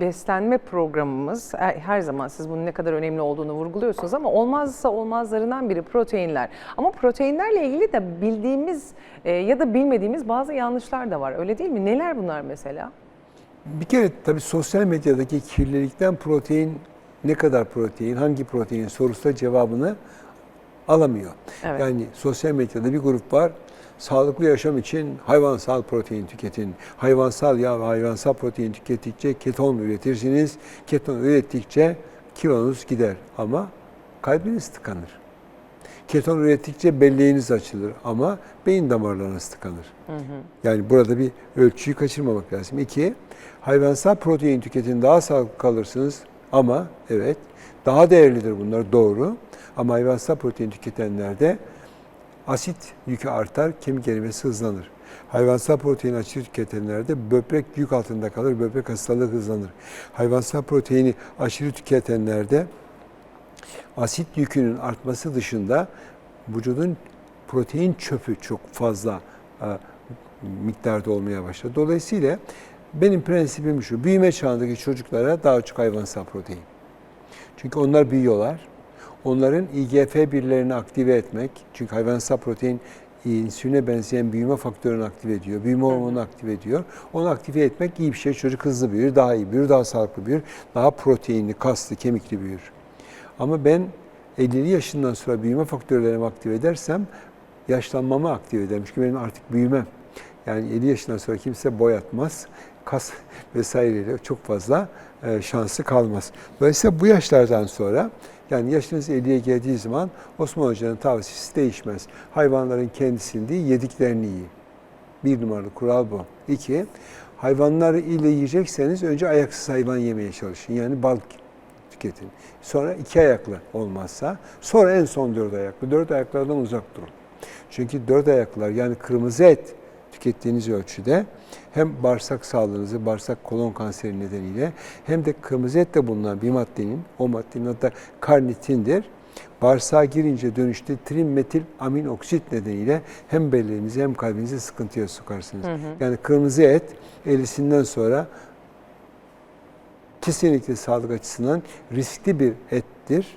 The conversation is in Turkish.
beslenme programımız e, her zaman siz bunun ne kadar önemli olduğunu vurguluyorsunuz ama olmazsa olmazlarından biri proteinler. Ama proteinlerle ilgili de bildiğimiz e, ya da bilmediğimiz bazı yanlışlar da var. Öyle değil mi? Neler bunlar mesela? Bir kere tabii sosyal medyadaki kirlilikten protein ne kadar protein, hangi protein sorusu da cevabını alamıyor. Evet. Yani sosyal medyada bir grup var. Sağlıklı yaşam için hayvansal protein tüketin. Hayvansal yağ ve hayvansal protein tükettikçe keton üretirsiniz. Keton ürettikçe kilonuz gider ama kalbiniz tıkanır. Keton ürettikçe belleğiniz açılır ama beyin damarlarınız tıkanır. Yani burada bir ölçüyü kaçırmamak lazım. İki, hayvansal protein tüketin daha sağlıklı kalırsınız ama evet daha değerlidir bunlar doğru. Ama hayvansal protein tüketenlerde asit yükü artar, kemik erimesi hızlanır. Hayvansal protein aşırı tüketenlerde böbrek yük altında kalır, böbrek hastalığı hızlanır. Hayvansal proteini aşırı tüketenlerde asit yükünün artması dışında vücudun protein çöpü çok fazla e, miktarda olmaya başladı. Dolayısıyla benim prensibim şu, büyüme çağındaki çocuklara daha çok hayvansal protein. Çünkü onlar büyüyorlar. Onların IGF-1'lerini aktive etmek, çünkü hayvansal protein insüline benzeyen büyüme faktörünü aktive ediyor, büyüme hormonunu aktive ediyor. Onu aktive etmek iyi bir şey. Çocuk hızlı büyür, daha iyi büyür, daha sağlıklı büyür, daha proteinli, kaslı, kemikli büyür. Ama ben 50 yaşından sonra büyüme faktörlerimi aktive edersem yaşlanmamı aktive ederim. Çünkü benim artık büyümem. Yani 50 yaşından sonra kimse boyatmaz. Kas vesaireyle çok fazla e, şansı kalmaz. Dolayısıyla bu yaşlardan sonra yani yaşınız 50'ye geldiği zaman Osman Hoca'nın tavsiyesi değişmez. Hayvanların kendisini değil yediklerini yiyin. Bir numaralı kural bu. İki, hayvanları ile yiyecekseniz önce ayaksız hayvan yemeye çalışın. Yani balık tüketin. Sonra iki ayaklı olmazsa, sonra en son dört ayaklı. Dört ayaklardan uzak durun. Çünkü dört ayaklılar yani kırmızı et tükettiğiniz ölçüde hem bağırsak sağlığınızı, bağırsak kolon kanseri nedeniyle hem de kırmızı ette bulunan bir maddenin, o maddenin adı karnitindir. Bağırsağa girince dönüşte trimetil amin oksit nedeniyle hem belleğinizi hem kalbinizi sıkıntıya sokarsınız. Yani kırmızı et 50'sinden sonra kesinlikle sağlık açısından riskli bir ettir.